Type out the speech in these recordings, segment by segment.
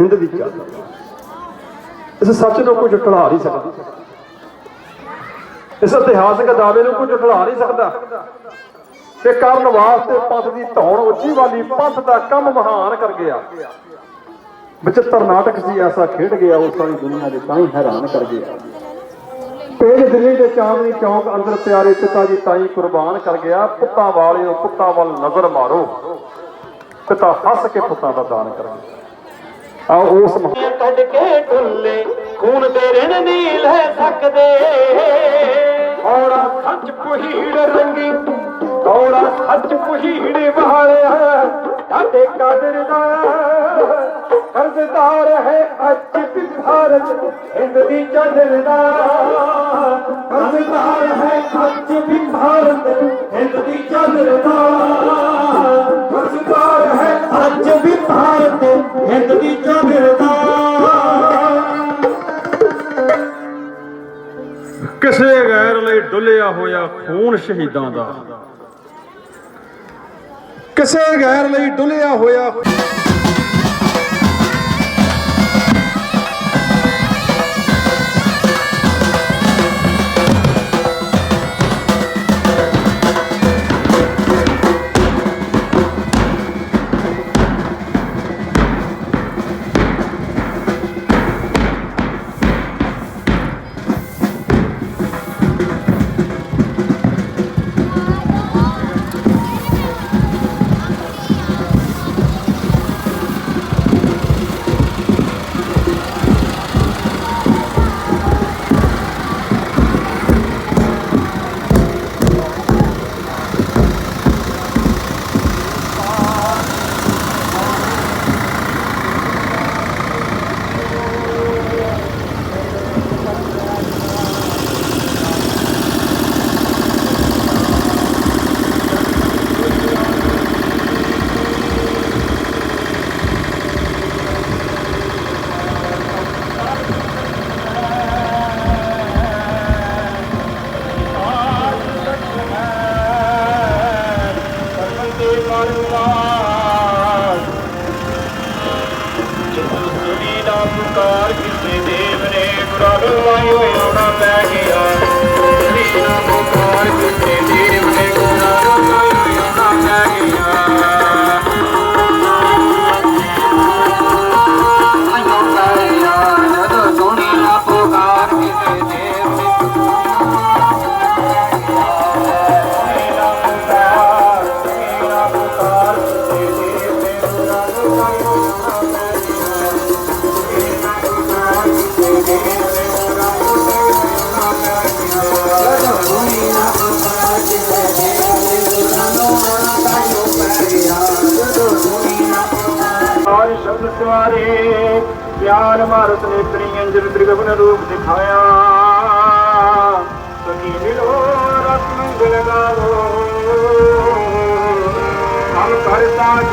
ਹਿੰਦ ਦੀ ਚਾਦਰ ਇਸ ਸੱਚ ਨੂੰ ਕੋਈ ਝੁਠਲਾ ਨਹੀਂ ਸਕਦਾ। ਇਸ ਇਤਿਹਾਸਕ ਦਾਅਵੇ ਨੂੰ ਕੋਈ ਝੁਠਲਾ ਨਹੀਂ ਸਕਦਾ। ਕਿ ਕਰਨ ਵਾਸਤੇ ਪੰਥ ਦੀ ਧੌਣ ਉੱਚੀ ਵਾਲੀ ਪੰਥ ਦਾ ਕੰਮ ਮਹਾਨ ਕਰ ਗਿਆ। ਵਿਚਿੱਤਰ ਨਾਟਕ ਸੀ, ਐਸਾ ਖੇਡ ਗਿਆ, ਉਹ ਸਾਰੀ ਦੁਨੀਆ ਦੇ ਤਾਂ ਹੀ ਹੈਰਾਨ ਕਰ ਗਿਆ। ਪੇਜ ਦਿੱਲੀ ਦੇ ਚਾਂਦਨੀ ਚੌਂਕ ਅੰਦਰ ਪਿਆਰੇ ਪਿਤਾ ਜੀ ਤਾਈ ਕੁਰਬਾਨ ਕਰ ਗਿਆ। ਪੁੱਤਾਂ ਵਾਲਿਓ, ਪੁੱਤਾਂ ਵੱਲ ਨਜ਼ਰ ਮਾਰੋ। ਪਿਤਾ ਹੱਸ ਕੇ ਪੁੱਤਾਂ ਦਾ ਦਾਨ ਕਰ ਗਿਆ। ਆ ਉਸ ਕੱਢ ਕੇ ਢੁੱਲੇ ਖੂਨ ਦੇ ਰਿਣ ਨਹੀਂ ਲੈ ਸਕਦੇ। ਔੜਾ ਸੱਚ ਪੁਹੀੜ ਰੰਗੀ ਔੜਾ ਸੱਚ ਪੁਹੀੜ ਵਾਲਿਆ ਸਾਡੇ ਕਾਦਰ ਦਾ। ਕਰਜ਼ਦਾਰ ਹੈ ਅੱਜ ਵੀ ਭਾਰਤ, ਹਿੰਦ ਦੀ ਚਾਦਰ ਦਾ। ਕਰਜ਼ਦਾਰ ਹੈ ਅੱਜ ਵੀ ਭਾਰਤ, ਹਿੰਦ ਦੀ ਚਾਦਰ ਦਾ। ਹਿੰਦ ਦੀ ਚਾਦਰ ਕਿਸੇ ਗੈਰ ਲਈ ਡੁੱਲਿਆ ਹੋਇਆ ਖੂਨ ਸ਼ਹੀਦਾਂ ਦਾ। ਕਿਸੇ ਗੈਰ ਲਈ ਡੁੱਲਿਆ ਹੋਇਆ ਸਵਾਰੇ। ਗਿਆਨ ਮਾਰਤ ਨੇ ਤਰੀ ਅੰਜਨ ਤ੍ਰਿਗਵਨ ਰੂਪ ਦਿਖਾਇਆ। ਸਕੀ ਮਿਲੋ, ਰਸ ਮੰਗਲ ਹਮ ਕਰ ਸਾਜ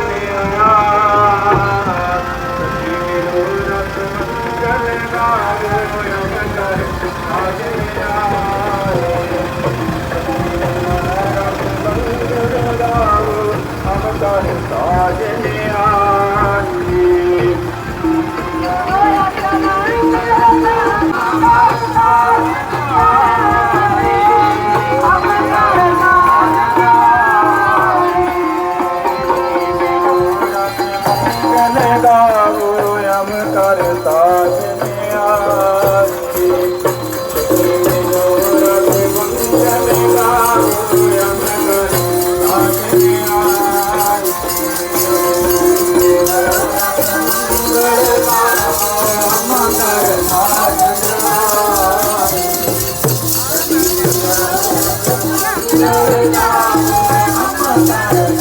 ਹਮ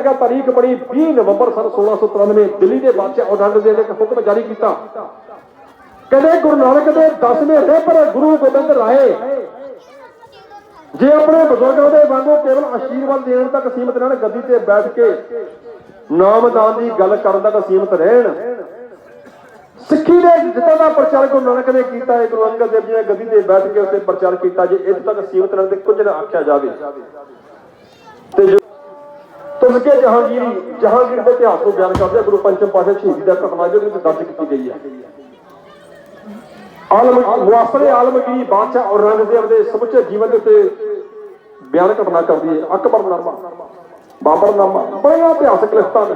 ਕਨਵਰਟ ਤਾਰੀਖ ਬਣੀ 20 ਨਵੰਬਰ ਸਨ 1693 ਦਿੱਲੀ ਦੇ ਬਾਦਸ਼ਾਹ ਔਰੰਗਜ਼ੇਬ ਨੇ ਇੱਕ ਹੁਕਮ ਜਾਰੀ ਕੀਤਾ। ਕਦੇ ਗੁਰੂ ਨਾਨਕ ਦੇ ਦਸਵੇਂ ਸੇ ਗੁਰੂ ਗੋਬਿੰਦ ਰਾਏ ਜੇ ਆਪਣੇ ਬਜ਼ੁਰਗਾਂ ਦੇ ਵਾਂਗੂ ਕੇਵਲ ਆਸ਼ੀਰਵਾਦ ਦੇਣ ਤੱਕ ਸੀਮਤ ਰਹਿਣ, ਗੱਦੀ ਤੇ ਬੈਠ ਕੇ ਨਾਮਦਾਨ ਦੀ ਗੱਲ ਕਰਨ ਤੱਕ ਸੀਮਤ ਰਹਿਣ। ਸਿੱਖੀ ਦੇ ਜਿੱਦਾਂ ਦਾ ਪ੍ਰਚਾਰ ਗੁਰੂ ਨਾਨਕ ਨੇ ਕੀਤਾ ਹੈ ਗੁਰੂ ਅੰਗਦ ਦੇਵ ਜੀ ਨੇ ਗੱਦੀ ਤੇ ਬੈਠ ਕੇ ਉੱਤੇ ਪ੍ਰਚਾਰ ਕੀਤਾ, ਜੇ ਇੱਥੇ ਤੱਕ ਸੀਮਤ ਰਹਿਣ ਤੇ ਕੁਝ ਨਾ ਆਖਿਆ ਜਾਵੇ। ਤੇ ਜੋ ਤੁਲਕੇ ਜਹਾਂਗੀਰੀ ਜਹਾਂਗੀਰ ਦੇ ਇਤਿਹਾਸ ਨੂੰ ਬਿਆਨ ਕਰਦੇ ਗੁਰੂ ਪੰਚਮ ਪਾਤਸ਼ਾਹ ਸ਼ਹੀਦੀ ਦਾ ਘਟਨਾ ਜਿਹਦੇ ਵਿੱਚ ਦਰਜ ਕੀਤੀ ਗਈ ਹੈ ਆਲਮ ਮੁਆਸਰੇ ਆਲਮਗੀਰ ਬਾਦਸ਼ਾਹ ਔਰੰਗਜ਼ੇਬ ਦੇ ਸਮੁੱਚੇ ਜੀਵਨ ਦੇ ਉੱਤੇ ਬਿਆਨ ਘਟਨਾ ਕਰਦੀ ਹੈ। ਅਕਬਰਨਾਮਾ ਬਾਬਰਨਾਮਾ ਬੜੀਆਂ ਇਤਿਹਾਸਕ ਲਿਖਤਾਂ ਨੇ।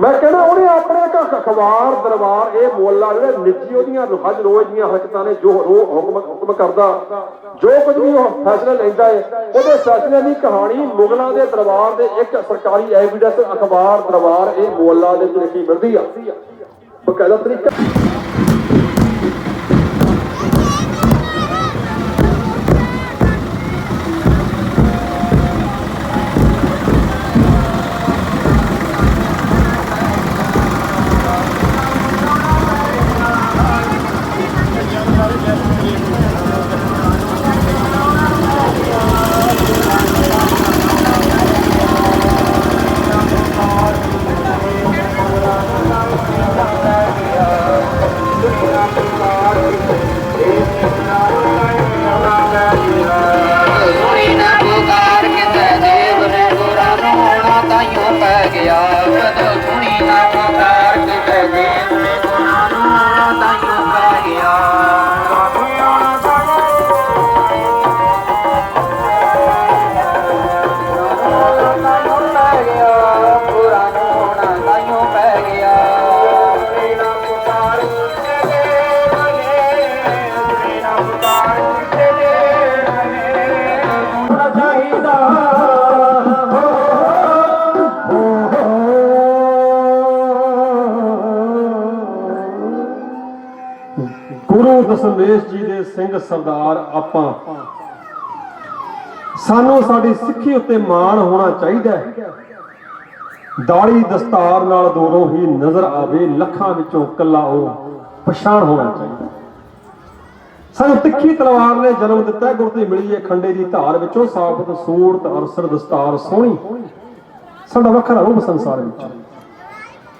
ਮੈਂ ਕਹਿੰਦਾ ਉਹਨੇ ਆਪਣੇ ਇੱਕ ਅਖਬਾਰ ਦਰਬਾਰ, ਇਹ ਮੋਲਾ ਜਿਹੜੇ ਨਿੱਜੀ ਉਹਦੀਆਂ ਹਜ ਰੋਜ਼ ਦੀਆਂ ਹਰਕਤਾਂ ਨੇ, ਜੋ ਹੁਕਮ ਹੁਕਮ ਕਰਦਾ, ਜੋ ਕੁਝ ਵੀ ਉਹ ਫੈਸਲੇ ਲੈਂਦਾ ਹੈ ਉਹਦੇ ਫੈਸਲੇ ਦੀ ਕਹਾਣੀ ਮੁਗਲਾਂ ਦੇ ਦਰਬਾਰ ਦੇ ਇੱਕ ਸਰਕਾਰੀ ਐਵੀਡੈਂਸ, ਅਖਬਾਰ, ਦਰਬਾਰ, ਇਹ ਮੁੱਲਾ ਦੇ ਵਿੱਚ ਲਿਖੀ ਮਿਲਦੀ ਆ। ਬਕਾਇਦਾ ਤਰੀਕਾ ਗੁਰੂ ਜੀ ਦੇ ਸਿੰਘ ਸਰਦਾਰ ਆਪਾਂ। ਸਾਨੂੰ ਸਾਡੀ ਸਿੱਖੀ ਉੱਤੇ ਮਾਣ ਹੋਣਾ ਚਾਹੀਦਾ ਹੈ। ਦਾੜੀ ਦਸਤਾਰ ਨਾਲ ਦੂਰੋਂ ਹੀ ਨਜ਼ਰ ਆਵੇ, ਲੱਖਾਂ ਵਿੱਚੋਂ ਕੱਲਾ ਉਹ ਪਛਾਣ ਹੋਣਾ ਚਾਹੀਦਾ ਸਾਨੂੰ ਤਿੱਖੀ ਤਲਵਾਰ ਨੇ ਜਨਮ ਦਿੱਤਾ ਗੁਰਦੀ ਮਿਲੀ ਹੈ ਖੰਡੇ ਦੀ ਧਾਰ ਵਿੱਚੋਂ, ਸਾਬਤ ਸੂਰਤ ਅਰਸਰ ਦਸਤਾਰ ਸੋਹਣੀ। ਸਾਡਾ ਵੱਖਰਾ ਰੂਪ ਸੰਸਾਰ ਵਿੱਚ।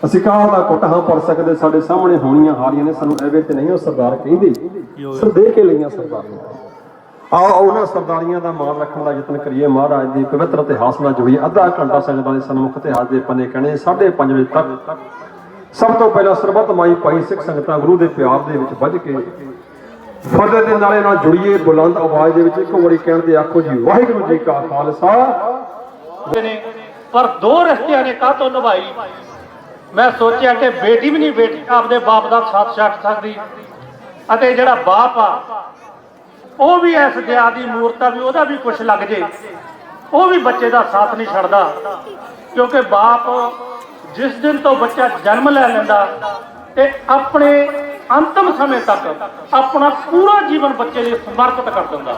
ਅਸੀਂ ਕਾਹ ਦਾ ਕੁੱਟ ਹਾਂ, ਪੜ ਸਕਦੇ, ਸਾਡੇ ਸਾਹਮਣੇ ਹੋਣੀਆਂ ਹਾਰੀਆਂ ਨੇ, ਸਾਨੂੰ ਐਵੇਂ ਤੇ ਨਹੀਂ ਉਹ ਸਰਦਾਰ ਕਹਿੰਦੇ। ਸਰ ਦੇ ਕੇ ਲਈਆਂ ਸਰਦਾਰ ਆਓ ਉਹਨਾਂ ਸਰਦਾਰੀਆਂ ਦਾ ਮਾਣ ਰੱਖਣ ਦਾ ਯਤਨ ਕਰੀਏ। ਮਹਾਰਾਜ ਦੀ ਪਵਿੱਤਰ ਇਤਿਹਾਸ ਨਾਲ ਜੁੜੀ ਅੱਧਾ ਘੰਟਾ ਸੰਗਤਾਂ ਦੇ ਸਨਮੁਖ ਇਤਿਹਾਸ ਦੇ ਪੰਨੇ ਕਹਣੇ 5:30 ਵਜੇ ਤੱਕ ਸਭ ਤੋਂ ਪਹਿਲਾਂ ਸਰਬੱਤ ਮਾਈ ਭਾਈ ਸਿੱਖ ਸੰਗਤਾਂ ਗੁਰੂ ਦੇ ਪਿਆਰ ਦੇ ਵਿੱਚ ਵੱਜ ਕੇ ਫਤਿਹ ਦੇ ਨਾਲੇ ਨਾਲ ਜੁੜੀਏ। ਬੁਲੰਦ ਆਵਾਜ਼ ਦੇ ਵਿੱਚ ਇੱਕ ਵਾਰੀ ਕਹਿਣ ਦੇ ਆਖੋ ਜੀ, ਵਾਹਿਗੁਰੂ ਜੀ ਕਾ ਖਾਲਸਾ। ਪਰ ਦੋ ਰਸਤਿਆਂ ਨੇ ਕਾਹਤੋਂ ਨਿਭਾਈ? ਮੈਂ ਸੋਚਿਆ ਕਿ ਬੇਟੀ ਵੀ ਨਹੀਂ, ਬੇਟੀ ਆਪਦੇ ਬਾਪ ਦਾ ਸਾਥ ਛੱਡ ਸਕਦੀ। ਅਤੇ ਜਿਹੜਾ ਬਾਪ ਆ, ਉਹ ਵੀ ਇਸ ਦਿਆ ਦੀ ਮੂਰਤਾ ਵੀ ਉਹਦਾ ਵੀ ਕੁਝ ਲੱਗ ਜੇ। ਉਹ ਵੀ ਬੱਚੇ ਦਾ ਸਾਥ ਨਹੀਂ ਛੱਡਦਾ। ਕਿਉਂਕਿ ਬਾਪ ਜਿਸ ਦਿਨ ਤੋਂ ਬੱਚਾ ਜਨਮ ਲੈ ਲੈਂਦਾ, ਤੇ ਆਪਣੇ ਅੰਤਮ ਸਮੇਂ ਤੱਕ ਆਪਣਾ ਪੂਰਾ ਜੀਵਨ ਬੱਚੇ ਲਈ ਸਮਰਪਿਤ ਕਰ ਦਿੰਦਾ।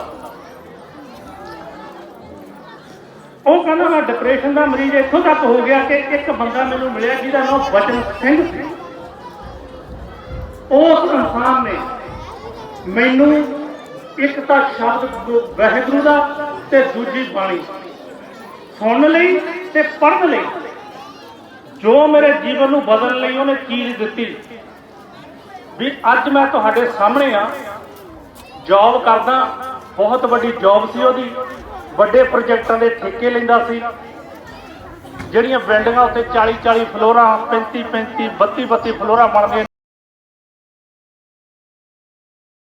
ਉਹ ਕਹਿੰਦਾ ਮੈਂ ਡਿਪਰੈਸ਼ਨ ਦਾ ਮਰੀਜ਼ ਇੱਥੋਂ ਤੱਕ ਹੋ ਗਿਆ ਕਿ ਇੱਕ ਬੰਦਾ ਮੈਨੂੰ ਮਿਲਿਆ ਜਿਹਦਾ ਨਾਮ ਬਚਨ ਸਿੰਘ ਸੀ। ਉਸ ਇਨਸਾਨ ਨੇ ਮੈਨੂੰ ਇੱਕ ਤਾਂ ਸ਼ਬਦ ਵਾਹਿਗੁਰੂ ਦਾ ਤੇ ਦੂਜੀ ਬਾਣੀ ਸੁਣਨ ਲਈ ਤੇ ਪੜ੍ਹਨ ਲਈ। ਜੋ ਮੇਰੇ ਜੀਵਨ ਨੂੰ ਬਦਲਣ ਲਈ ਉਹਨੇ ਚੀਜ਼ ਦਿੱਤੀ। ਵੀ ਅੱਜ ਮੈਂ ਤੁਹਾਡੇ ਸਾਹਮਣੇ ਆ। ਜੌਬ ਕਰਦਾ, ਬਹੁਤ ਵੱਡੀ ਜੌਬ ਸੀ ਉਹਦੀ। ਵੱਡੇ ਪ੍ਰੋਜੈਕਟਾਂ ਦੇ ਠੇਕੇ ਲੈਂਦਾ ਸੀ। ਜਿਹੜੀਆਂ ਬਿਲਡਿੰਗਾਂ ਉੱਤੇ 40 40 ਫਲੋਰਾਂ 35 35 32 32 ਫਲੋਰਾਂ ਬਣਦੀਆਂ